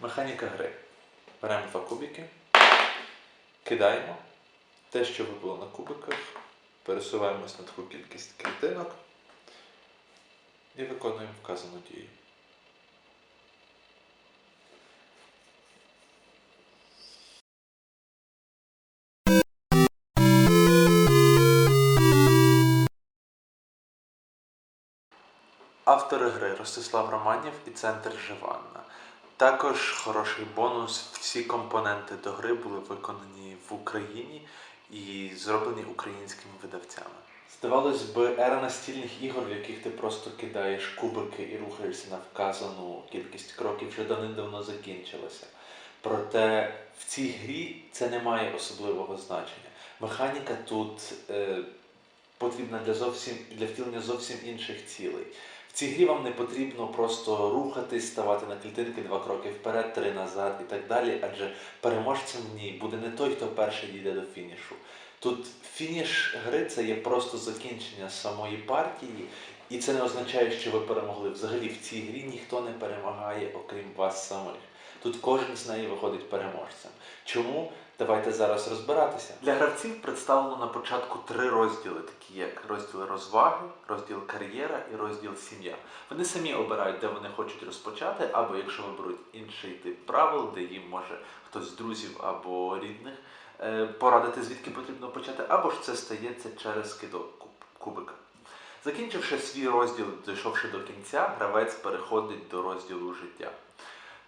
Механіка гри. Беремо два кубики, кидаємо те, що випало на кубиках, пересуваємось на таку кількість клітинок і виконуємо вказану дію. Автори гри Ростислав Романів і Центр Живанна. Також хороший бонус. Всі компоненти до гри були виконані в Україні і зроблені українськими видавцями. Здавалось би, ера настільних ігор, в яких ти просто кидаєш кубики і рухаєшся на вказану кількість кроків, вже давним-давно закінчилася. Проте в цій грі це не має особливого значення. Механіка тут е, потрібна для зовсім для втілення зовсім інших цілей. Цій грі вам не потрібно просто рухатись, ставати на клітинки два кроки вперед, три назад і так далі, адже переможцем в ній буде не той, хто перший дійде до фінішу. Тут фініш гри це є просто закінчення самої партії, і це не означає, що ви перемогли. Взагалі в цій грі ніхто не перемагає, окрім вас самих. Тут кожен з неї виходить переможцем. Чому? Давайте зараз розбиратися. Для гравців представлено на початку три розділи, такі як розділ розваги, розділ кар'єра і розділ сім'я. Вони самі обирають, де вони хочуть розпочати, або якщо виберуть інший тип правил, де їм може хтось з друзів або рідних е, порадити, звідки потрібно почати, або ж це стається через кидок кубика. Закінчивши свій розділ, дійшовши до кінця, гравець переходить до розділу життя.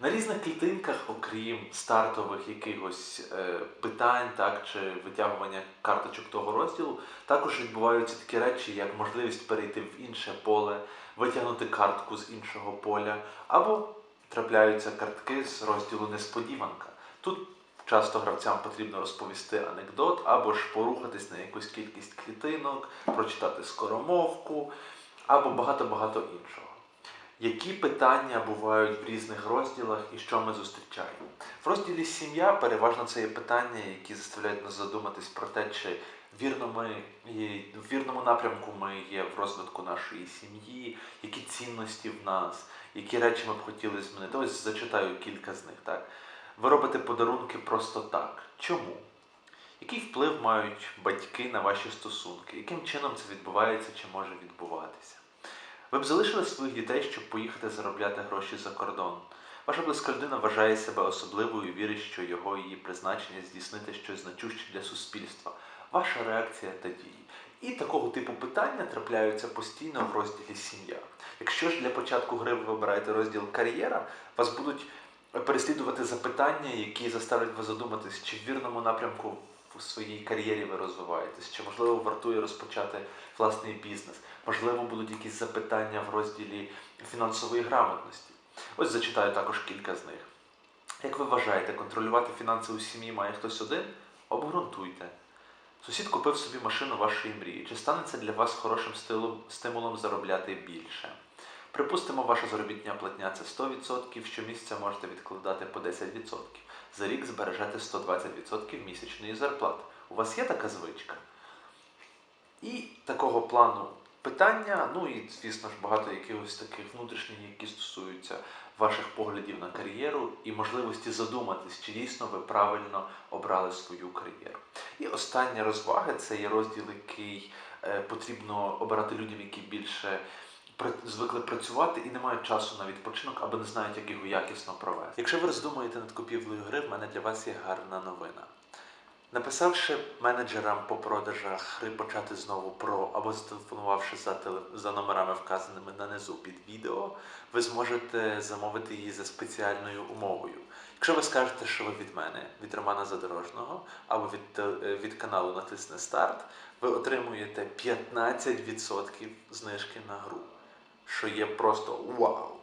На різних клітинках, окрім стартових якихось е, питань, так чи витягування карточок того розділу, також відбуваються такі речі, як можливість перейти в інше поле, витягнути картку з іншого поля, або трапляються картки з розділу Несподіванка. Тут часто гравцям потрібно розповісти анекдот, або ж порухатись на якусь кількість клітинок, прочитати скоромовку, або багато-багато іншого. Які питання бувають в різних розділах і що ми зустрічаємо? В розділі сім'я переважно це є питання, які заставляють нас задуматись про те, чи вірно ми в вірному напрямку ми є в розвитку нашої сім'ї, які цінності в нас, які речі ми б хотіли змінити. Ось зачитаю кілька з них. Так? Ви робите подарунки просто так. Чому? Який вплив мають батьки на ваші стосунки? Яким чином це відбувається чи може відбуватися? Ви б залишили своїх дітей, щоб поїхати заробляти гроші за кордон. Ваша близька людина вважає себе особливою і вірить, що його її призначення здійснити щось значуще для суспільства. Ваша реакція та дії. І такого типу питання трапляються постійно в розділі сім'я. Якщо ж для початку гри ви вибираєте розділ кар'єра, вас будуть переслідувати запитання, які заставлять вас задуматись, чи в вірному напрямку в своїй кар'єрі ви розвиваєтесь, чи можливо вартує розпочати власний бізнес, можливо, будуть якісь запитання в розділі фінансової грамотності. Ось зачитаю також кілька з них. Як ви вважаєте, контролювати фінанси у сім'ї має хтось один? Обґрунтуйте. Сусід купив собі машину вашої мрії. Чи стане це для вас хорошим стимулом заробляти більше? Припустимо, ваша заробітня платня це 100%, щомісяця можете відкладати по 10%. За рік збережете 120% місячної зарплати. У вас є така звичка? І такого плану питання, ну і, звісно ж, багато якихось таких внутрішніх, які стосуються ваших поглядів на кар'єру і можливості задуматись, чи дійсно ви правильно обрали свою кар'єру. І остання розвага це є розділ, який е, потрібно обирати людям, які більше звикли працювати і не мають часу на відпочинок або не знають, як його якісно провести. Якщо ви роздумуєте над купівлею гри, в мене для вас є гарна новина. Написавши менеджерам по продажах гри почати знову про або зателефонувавши за, теле, за номерами, вказаними нанизу під відео, ви зможете замовити її за спеціальною умовою. Якщо ви скажете, що ви від мене, від Романа Задорожного, або від, від каналу Натисне Старт, ви отримуєте 15% знижки на гру, що є просто вау!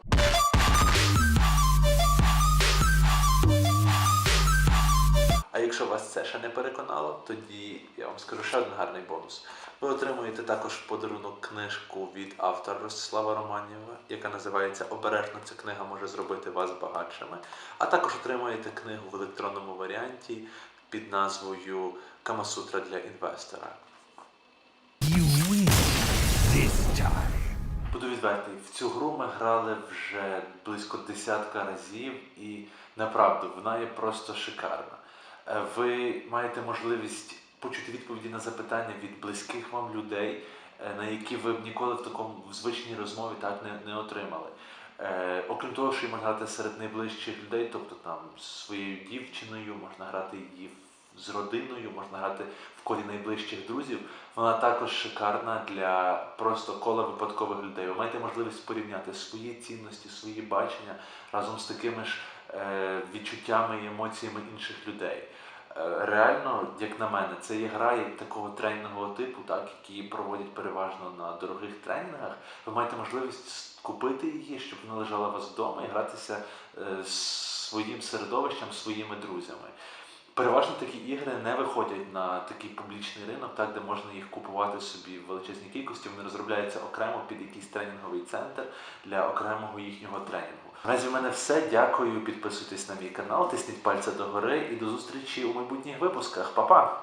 А якщо вас це ще не переконало, тоді я вам скажу ще один гарний бонус. Ви отримуєте також подарунок книжку від автора Ростислава Романєва, яка називається Обережно ця книга може зробити вас багатшими. А також отримуєте книгу в електронному варіанті під назвою Камасутра для інвестора. You win this time. Відвертий, в цю гру ми грали вже близько десятка разів і направду вона є просто шикарна. Е, Ви маєте можливість почути відповіді на запитання від близьких вам людей, е, на які ви б ніколи в такому в звичній розмові так не, не отримали. Е, окрім того, що можна грати серед найближчих людей, тобто там з своєю дівчиною, можна грати її в- з родиною, можна грати в колі найближчих друзів. Вона також шикарна для просто кола випадкових людей. Ви маєте можливість порівняти свої цінності, свої бачення разом з такими ж е, відчуттями і емоціями інших людей. Е, Реально, як на мене, це є гра такого тренінгового типу, так, які проводять переважно на дорогих тренінгах. Ви маєте можливість купити її, щоб вона лежала у вас вдома і гратися е, з своїм середовищем, своїми друзями. Переважно такі ігри не виходять на такий публічний ринок, так де можна їх купувати собі в величезній кількості. Вони розробляються окремо під якийсь тренінговий центр для окремого їхнього тренінгу. Наразі в мене все. Дякую. Підписуйтесь на мій канал, тисніть пальця догори і до зустрічі у майбутніх випусках. Па-па!